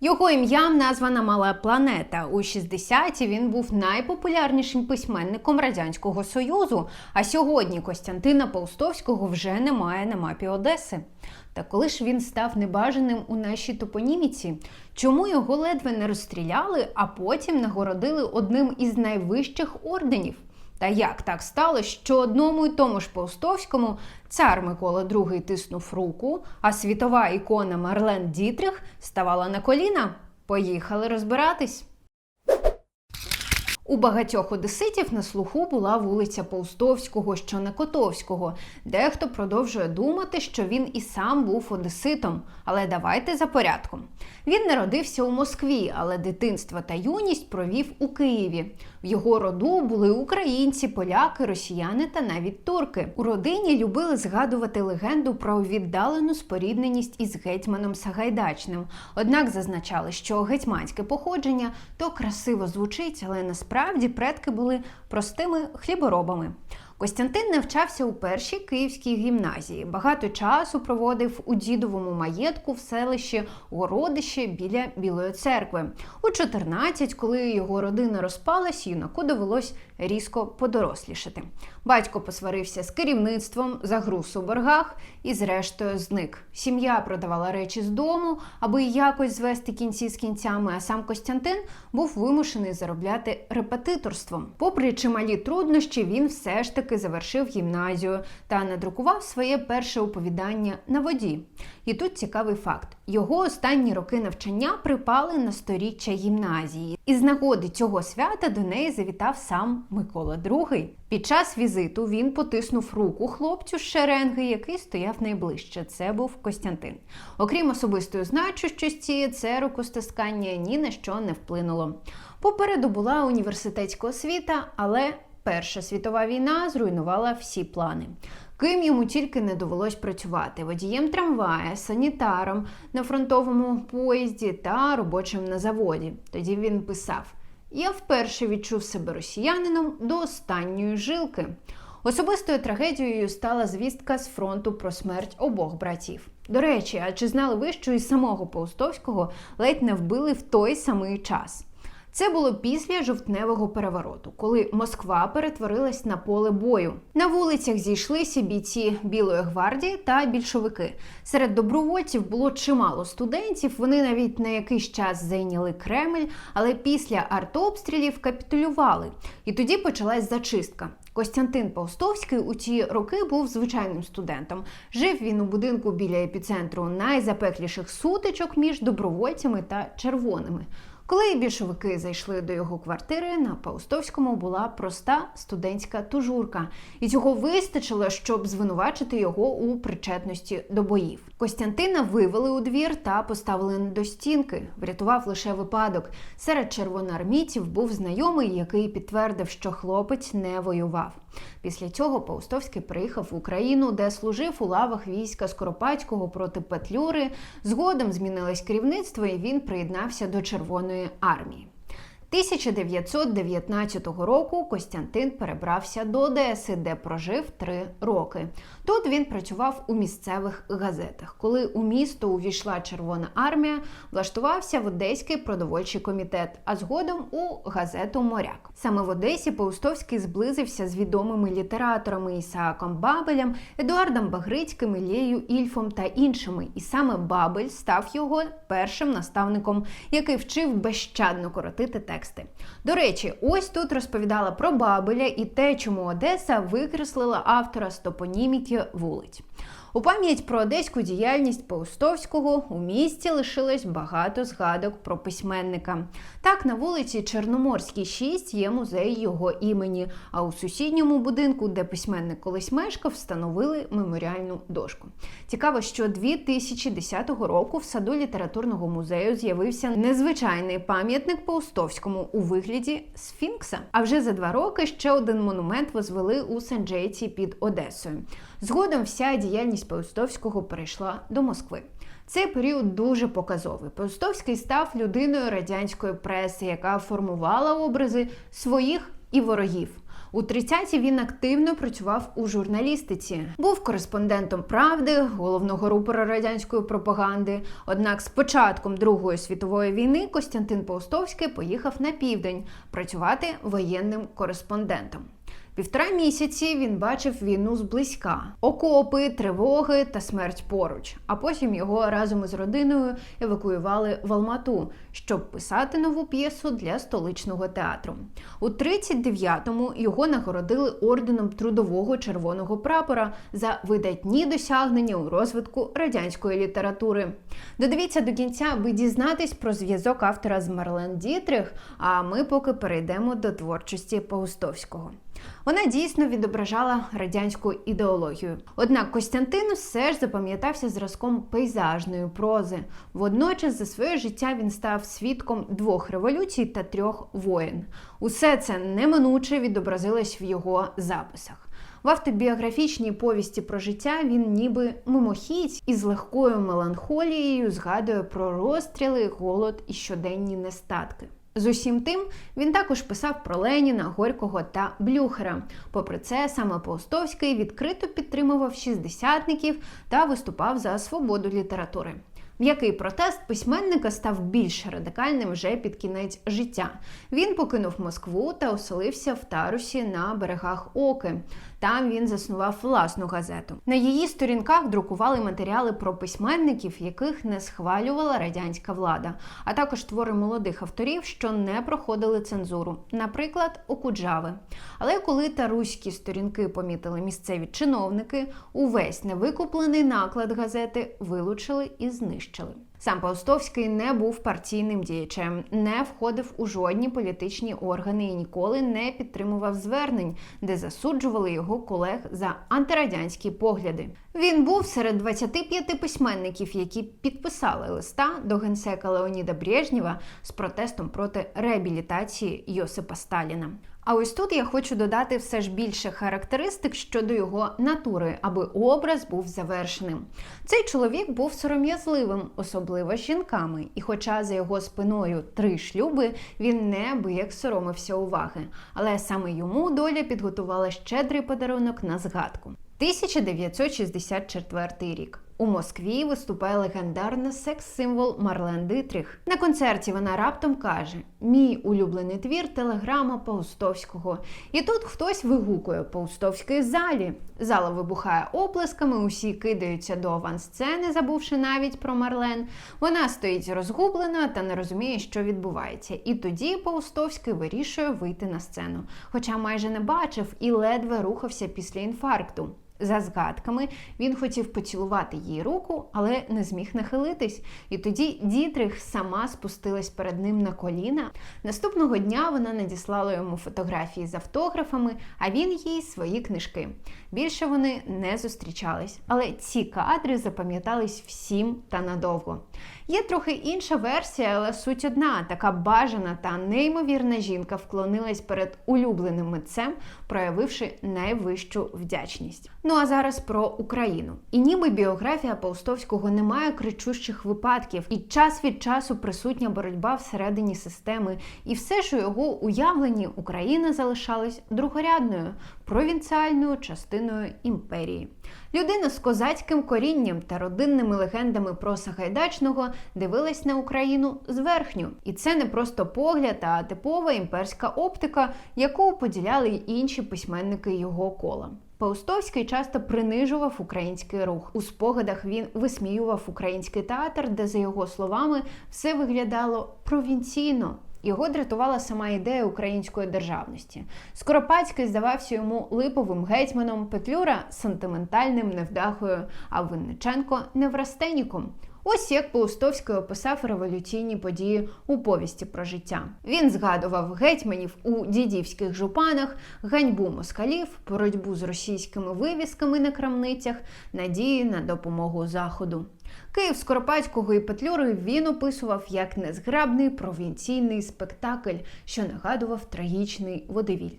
Його ім'ям названа Мала планета. У 60-ті він був найпопулярнішим письменником Радянського Союзу. А сьогодні Костянтина Паустовського вже немає на мапі Одеси. Та коли ж він став небажаним у нашій топоніміці? Чому його ледве не розстріляли, а потім нагородили одним із найвищих орденів? Та як так сталося, що одному й тому ж Паустовському цар Микола II тиснув руку, а світова ікона Марлен Дітрих ставала на коліна? Поїхали розбиратись. У багатьох одеситів на слуху була вулиця Паустовського, що не Котовського. Дехто продовжує думати, що він і сам був одеситом. Але давайте за порядком. Він народився у Москві, але дитинство та юність провів у Києві. Його роду були українці, поляки, росіяни та навіть турки. У родині любили згадувати легенду про віддалену спорідненість із гетьманом Сагайдачним. Однак зазначали, що гетьманське походження то красиво звучить, але насправді предки були простими хліборобами. Костянтин навчався у першій київській гімназії. Багато часу проводив у дідовому маєтку в селищі Городище біля Білої церкви. У 14, коли його родина розпалась, юнаку довелось різко подорослішати. Батько посварився з керівництвом, загруз у боргах і, зрештою, зник. Сім'я продавала речі з дому, аби якось звести кінці з кінцями. А сам Костянтин був вимушений заробляти репетиторством. Попри чималі труднощі, він все ж таки завершив гімназію та надрукував своє перше оповідання на воді. І тут цікавий факт: його останні роки навчання припали на сторіччя гімназії. І з нагоди цього свята до неї завітав сам Микола II. Під час візиту він потиснув руку хлопцю з шеренги, який стояв найближче. Це був Костянтин. Окрім особистої значущості, це рукостискання ні на що не вплинуло. Попереду була університетська освіта, але Перша світова війна зруйнувала всі плани. Ким йому тільки не довелось працювати водієм трамвая, санітаром на фронтовому поїзді та робочим на заводі. Тоді він писав: Я вперше відчув себе росіянином до останньої жилки. Особистою трагедією стала звістка з фронту про смерть обох братів. До речі, а чи знали ви, що і самого Паустовського ледь не вбили в той самий час? Це було після жовтневого перевороту, коли Москва перетворилась на поле бою. На вулицях зійшлися бійці Білої гвардії та більшовики. Серед добровольців було чимало студентів. Вони навіть на якийсь час зайняли Кремль, але після артобстрілів капітулювали. І тоді почалась зачистка. Костянтин Паустовський у ті роки був звичайним студентом. Жив він у будинку біля епіцентру найзапекліших сутичок між добровольцями та червоними. Коли більшовики зайшли до його квартири, на Паустовському була проста студентська тужурка, і цього вистачило, щоб звинувачити його у причетності до боїв. Костянтина вивели у двір та поставили до стінки. Врятував лише випадок. Серед червоноармійців був знайомий, який підтвердив, що хлопець не воював. Після цього Паустовський приїхав в Україну, де служив у лавах війська Скоропадського проти Петлюри. Згодом змінилось керівництво, і він приєднався до Червоної армії. 1919 року Костянтин перебрався до Одеси, де прожив три роки. Тут він працював у місцевих газетах. Коли у місто увійшла Червона армія, влаштувався в Одеський продовольчий комітет, а згодом у газету Моряк. Саме в Одесі Паустовський зблизився з відомими літераторами Ісааком Бабелем, Едуардом Багрицьким, Ілією Ільфом та іншими. І саме Бабель став його першим наставником, який вчив безщадно коротити тексти. До речі, ось тут розповідала про Бабеля і те, чому Одеса викреслила автора з топоніміки вулиць. У пам'ять про одеську діяльність Паустовського у місті лишилось багато згадок про письменника. Так, на вулиці Чорноморській, 6 є музей його імені. А у сусідньому будинку, де письменник колись мешкав, встановили меморіальну дошку. Цікаво, що 2010 року в саду літературного музею з'явився незвичайний пам'ятник Паустовському у вигляді Сфінкса. А вже за два роки ще один монумент возвели у Санджейці під Одесою. Згодом вся діяльність Паустовського перейшла до Москви. Цей період дуже показовий. Паустовський став людиною радянської преси, яка формувала образи своїх і ворогів. У 30-ті він активно працював у журналістиці, був кореспондентом правди, головного рупора радянської пропаганди. Однак з початком Другої світової війни Костянтин Паустовський поїхав на південь працювати воєнним кореспондентом. Півтора місяці він бачив війну зблизька, окопи, тривоги та смерть поруч. А потім його разом із родиною евакуювали в Алмату, щоб писати нову п'єсу для столичного театру. У 39-му його нагородили орденом трудового червоного прапора за видатні досягнення у розвитку радянської літератури. Додивіться до кінця, аби дізнатись про зв'язок автора з Марлен Дітрих. А ми поки перейдемо до творчості Паустовського. Вона дійсно відображала радянську ідеологію. Однак Костянтин все ж запам'ятався зразком пейзажної прози. Водночас за своє життя він став свідком двох революцій та трьох воєн. Усе це неминуче відобразилось в його записах. В автобіографічній повісті про життя він ніби мимохідь із легкою меланхолією згадує про розстріли, голод і щоденні нестатки. З усім тим він також писав про Леніна, Горького та Блюхера. Попри це, саме Паустовський відкрито підтримував шістдесятників та виступав за свободу літератури. М'який протест письменника став більш радикальним вже під кінець життя. Він покинув Москву та оселився в Тарусі на берегах Оки. Там він заснував власну газету. На її сторінках друкували матеріали про письменників, яких не схвалювала радянська влада, а також твори молодих авторів, що не проходили цензуру, наприклад, Окуджави. Але коли таруські сторінки помітили місцеві чиновники, увесь невикуплений наклад газети вилучили і знищили. Сам Паустовський не був партійним діячем, не входив у жодні політичні органи і ніколи не підтримував звернень, де засуджували його колег за антирадянські погляди. Він був серед 25 письменників, які підписали листа до генсека Леоніда Брежнєва з протестом проти реабілітації Йосипа Сталіна. А ось тут я хочу додати все ж більше характеристик щодо його натури, аби образ був завершеним. Цей чоловік був сором'язливим, особливо з жінками, і, хоча за його спиною три шлюби, він неабияк соромився уваги. Але саме йому доля підготувала щедрий подарунок на згадку. 1964 рік. У Москві виступає легендарна секс-символ Марлен Дитріх. На концерті вона раптом каже: Мій улюблений твір телеграма Паустовського. І тут хтось вигукує Паустовський залі. Зала вибухає оплесками, усі кидаються до авансцени, забувши навіть про Марлен. Вона стоїть розгублена та не розуміє, що відбувається. І тоді Паустовський вирішує вийти на сцену, хоча майже не бачив і ледве рухався після інфаркту. За згадками він хотів поцілувати їй руку, але не зміг нахилитись. І тоді Дітрих сама спустилась перед ним на коліна. Наступного дня вона надіслала йому фотографії з автографами, а він їй свої книжки. Більше вони не зустрічались, але ці кадри запам'ятались всім та надовго. Є трохи інша версія, але суть одна: така бажана та неймовірна жінка вклонилась перед улюбленим митцем, проявивши найвищу вдячність. Ну а зараз про Україну. І ніби біографія Паустовського не має кричущих випадків, і час від часу присутня боротьба всередині системи. І все що його уявлені Україна залишалась другорядною, провінціальною частиною імперії. Людина з козацьким корінням та родинними легендами про Сагайдачного дивилась на Україну зверхню. І це не просто погляд, а типова імперська оптика, яку поділяли й інші письменники його кола. Паустовський часто принижував український рух. У спогадах він висміював український театр, де, за його словами, все виглядало провінційно. Його дратувала сама ідея української державності. Скоропадський здавався йому липовим гетьманом, Петлюра сентиментальним невдахою, а Винниченко неврастеніком. Ось як Паустовський описав революційні події у повісті про життя. Він згадував гетьманів у дідівських жупанах, ганьбу москалів, боротьбу з російськими вивісками на крамницях, надії на допомогу заходу. Київ Скоропадського і Петлюри він описував як незграбний провінційний спектакль, що нагадував трагічний водевіль.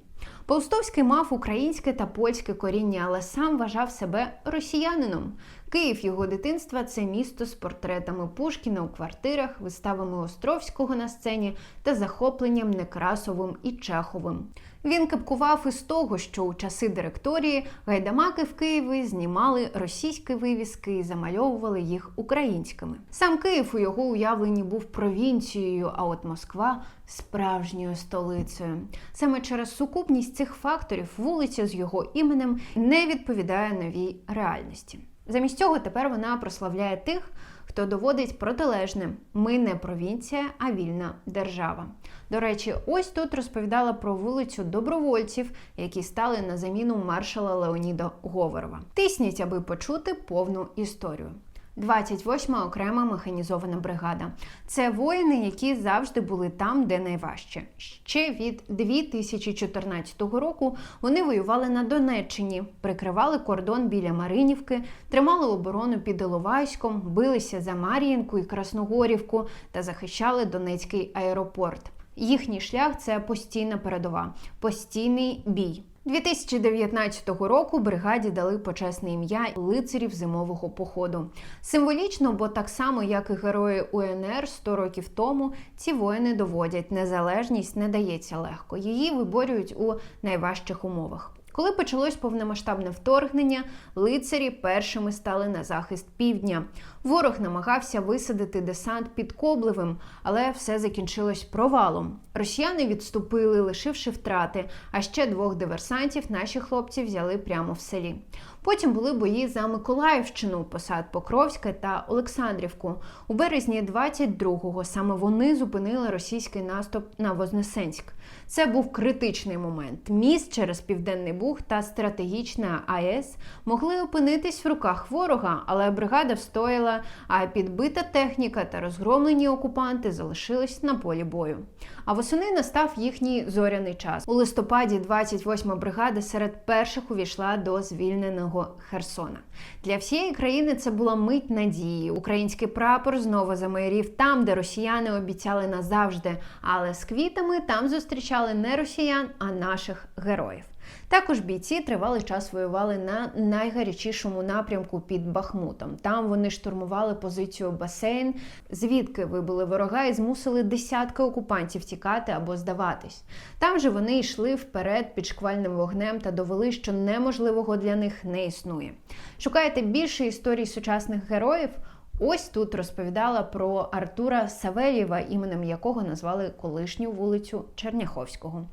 Паустовський мав українське та польське коріння, але сам вважав себе росіянином. Київ його дитинства це місто з портретами Пушкіна у квартирах, виставами Островського на сцені та захопленням Некрасовим і Чеховим. Він кипкував із того, що у часи директорії гайдамаки в Києві знімали російські вивіски і замальовували їх українськими. Сам Київ у його уявленні був провінцією, а от Москва справжньою столицею. Саме через сукупність цих факторів вулиця з його іменем не відповідає новій реальності. Замість цього тепер вона прославляє тих, хто доводить протилежне: ми не провінція, а вільна держава. До речі, ось тут розповідала про вулицю добровольців, які стали на заміну маршала Леоніда Говорова. Тисніть, аби почути повну історію. 28-ма окрема механізована бригада. Це воїни, які завжди були там, де найважче. Ще від 2014 року вони воювали на Донеччині, прикривали кордон біля Маринівки, тримали оборону під Іловайськом, билися за Мар'їнку і Красногорівку та захищали Донецький аеропорт. Їхній шлях це постійна передова, постійний бій. 2019 року бригаді дали почесне ім'я лицарів зимового походу. Символічно, бо так само, як і герої УНР 100 років тому, ці воїни доводять, незалежність не дається легко. Її виборюють у найважчих умовах. Коли почалось повномасштабне вторгнення, лицарі першими стали на захист півдня. Ворог намагався висадити десант під Коблевим, але все закінчилось провалом. Росіяни відступили, лишивши втрати. А ще двох диверсантів наші хлопці взяли прямо в селі. Потім були бої за Миколаївщину, посад Покровська та Олександрівку. У березні 22-го саме вони зупинили російський наступ на Вознесенськ. Це був критичний момент. Міст через Південний Буг та стратегічна АЕС могли опинитись в руках ворога, але бригада встояла, а підбита техніка та розгромлені окупанти залишились на полі бою. А восени настав їхній зоряний час. У листопаді 28-ма бригада серед перших увійшла до звільненого Херсона. Для всієї країни це була мить надії. Український прапор знову замайорів там, де росіяни обіцяли назавжди. Але з квітами там зустрічали не росіян, а наших героїв. Також бійці тривалий час воювали на найгарячішому напрямку під Бахмутом. Там вони штурмували позицію басейн, звідки вибили ворога і змусили десятки окупантів тікати або здаватись. Там же вони йшли вперед під шквальним вогнем та довели, що неможливого для них не існує. Шукаєте більше історій сучасних героїв? Ось тут розповідала про Артура Савельєва, іменем якого назвали колишню вулицю Черняховського.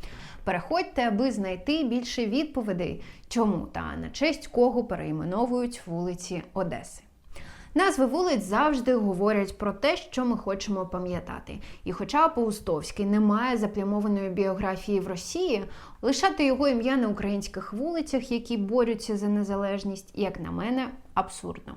Переходьте, аби знайти більше відповідей, чому та на честь кого перейменовують вулиці Одеси. Назви вулиць завжди говорять про те, що ми хочемо пам'ятати. І хоча Паустовський не має заплямованої біографії в Росії, лишати його ім'я на українських вулицях, які борються за незалежність, як на мене, абсурдно.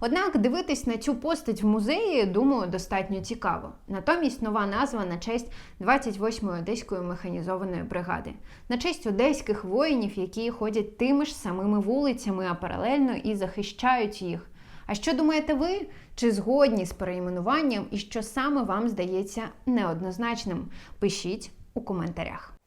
Однак дивитись на цю постать в музеї, думаю, достатньо цікаво. Натомість нова назва на честь 28-ї одеської механізованої бригади, на честь одеських воїнів, які ходять тими ж самими вулицями, а паралельно і захищають їх. А що думаєте ви? Чи згодні з перейменуванням і що саме вам здається неоднозначним? Пишіть у коментарях.